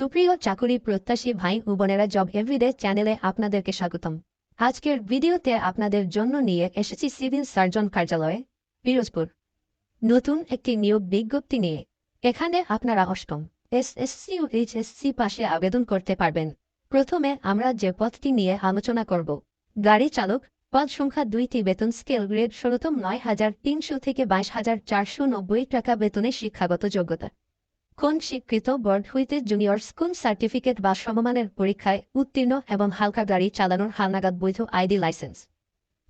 সুপ্রিয় চাকুরি প্রত্যাশী ভাই ও বোনেরা জব এভরিডে চ্যানেলে আপনাদেরকে স্বাগতম। আজকের ভিডিওতে আপনাদের জন্য নিয়ে এসেছি সিভিল সার্জন কার্যালয়ে, পিরোজপুর। নতুন একটি নিয়োগ বিজ্ঞপ্তি নিয়ে। এখানে আপনারা অষ্টম এসএসসি ও এইচএসসি পাশে আবেদন করতে পারবেন। প্রথমে আমরা যে পদটি নিয়ে আলোচনা করব, গাড়ি চালক, পদ সংখ্যা দুইটি বেতন স্কেল গ্রেড ষোলতম নয় হাজার তিনশো থেকে বাইশ হাজার চারশো নব্বই টাকা বেতনে শিক্ষাগত যোগ্যতা। কোন স্বীকৃত বোর্ড হইতে জুনিয়র স্কুল সার্টিফিকেট বা সমমানের পরীক্ষায় উত্তীর্ণ এবং হালকা গাড়ি চালানোর হালনাগাদ বৈধ আইডি লাইসেন্স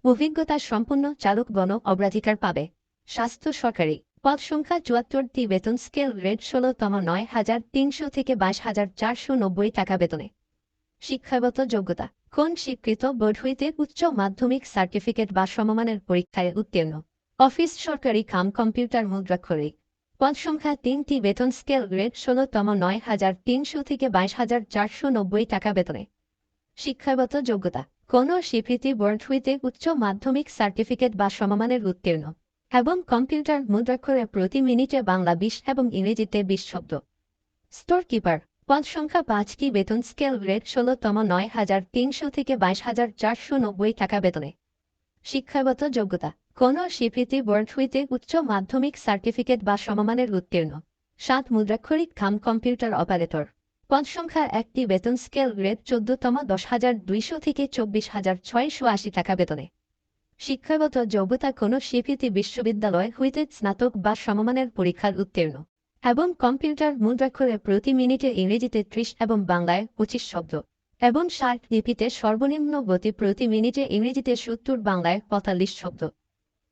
অভিজ্ঞতা সম্পন্ন চালক গণ অগ্রাধিকার পাবে। স্বাস্থ্য সরকারি। পদ সংখ্যা চুয়াত্তরটি বেতন স্কেল গ্রেড ষোলতম নয় হাজার তিনশো থেকে বাইশ হাজার চারশো নব্বই টাকা বেতনে। শিক্ষাগত যোগ্যতা। কোন স্বীকৃত বোর্ড হইতে উচ্চ মাধ্যমিক সার্টিফিকেট বা সমমানের পরীক্ষায় উত্তীর্ণ? অফিস সরকারি কাম কম্পিউটার মুদ্রাক্ষরিক। পদ সংখ্যা তিনটি বেতন স্কেল গ্রেড ষোলতম নয় হাজার তিনশো থেকে বাইশ হাজার চারশো নব্বই টাকা বেতনে। শিক্ষাগত যোগ্যতা। কোন স্বীকৃতি বোর্ড হইতে উচ্চ মাধ্যমিক সার্টিফিকেট বা সমমানের উত্তীর্ণ এবং কম্পিউটার মুদ্রাক্ষরে প্রতি মিনিটে বাংলা বিশ এবং ইংরেজিতে বিশ শব্দ। স্টোর কিপার পদ সংখ্যা পাঁচটি বেতন স্কেল গ্রেড ষোলতম নয় হাজার তিনশো থেকে বাইশ হাজার চারশো নব্বই টাকা বেতনে। শিক্ষাগত যোগ্যতা। কোন স্বীকৃতি বোর্ড হইতে উচ্চ মাধ্যমিক সার্টিফিকেট বা সমমানের উত্তীর্ণ। সাত মুদ্রাক্ষরিক খাম কম্পিউটার অপারেটর। পদ সংখ্যা একটি বেতন স্কেল গ্রেড চোদ্দতম দশ হাজার দুইশো থেকে চব্বিশ হাজার ছয়শো আশি টাকা বেতনে। শিক্ষাগত যোগ্যতা কোন স্বীকৃতি বিশ্ববিদ্যালয় হইতে স্নাতক বা সমমানের পরীক্ষার উত্তীর্ণ। এবং কম্পিউটার মুদ্রাক্ষরে প্রতি মিনিটে ইংরেজিতে ত্রিশ এবং বাংলায় পঁচিশ শব্দ। এবং ষাট লিপিতে সর্বনিম্ন গতি প্রতি মিনিটে ইংরেজিতে সত্তর, বাংলায় পঁয়তাল্লিশ শব্দ।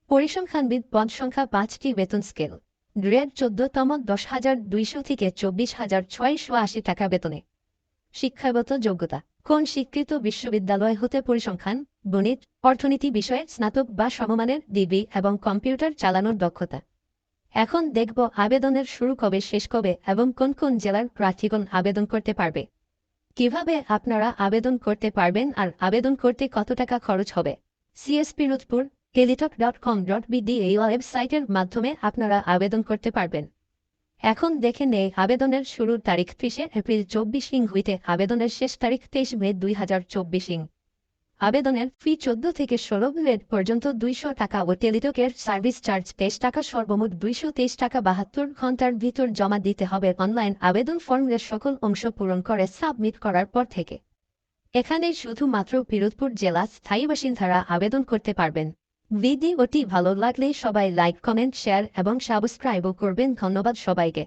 পরিসংখ্যানবিদ পদ সংখ্যা পাঁচটি বেতন স্কেল। গ্রেড চোদ্দতম দশ হাজার দুইশো থেকে চব্বিশ হাজার ছয়শো আশি টাকা বেতনে। শিক্ষাগত যোগ্যতা। কোন স্বীকৃত বিশ্ববিদ্যালয় হতে পরিসংখ্যান, গণিত, অর্থনীতি বিষয়ে স্নাতক বা সমমানের ডিগ্রি এবং কম্পিউটার চালানোর দক্ষতা। এখন দেখব আবেদনের শুরু কবে, শেষ কবে এবং কোন কোন জেলার প্রার্থীগণ আবেদন করতে পারবে। কীভাবে আপনারা আবেদন করতে পারবেন আর আবেদন করতে কত টাকা খরচ হবে? CSP, রোধপুর Teletalk dot com dot BD এই ওয়েবসাইটের মাধ্যমে আপনারা আবেদন করতে পারবেন। এখন দেখে নেই আবেদনের শুরুর তারিখ ত্রিশে এপ্রিল চব্বিশ ইং হইতে আবেদনের শেষ তারিখ তেইশ মে দুই হাজার চব্বিশ। ইং আবেদনের ফি চোদ্দ থেকে ষোলো গ্রেড পর্যন্ত দুইশো টাকা ও টেলিটকের সার্ভিস চার্জ তেইশ টাকা সর্বমোট দুইশো তেইশ টাকা বাহাত্তর ঘণ্টার ভিতর জমা দিতে হবে অনলাইন আবেদন ফর্মের সকল অংশ পূরণ করে সাবমিট করার পর থেকে। এখানেই শুধুমাত্র পিরোজপুর জেলা স্থায়ী বাসিন্দারা আবেদন করতে পারবেন। ভিডিওটি ভালো লাগলে সবাই লাইক কমেন্ট শেয়ার এবং সাবস্ক্রাইবও করবেন। ধন্যবাদ সবাইকে।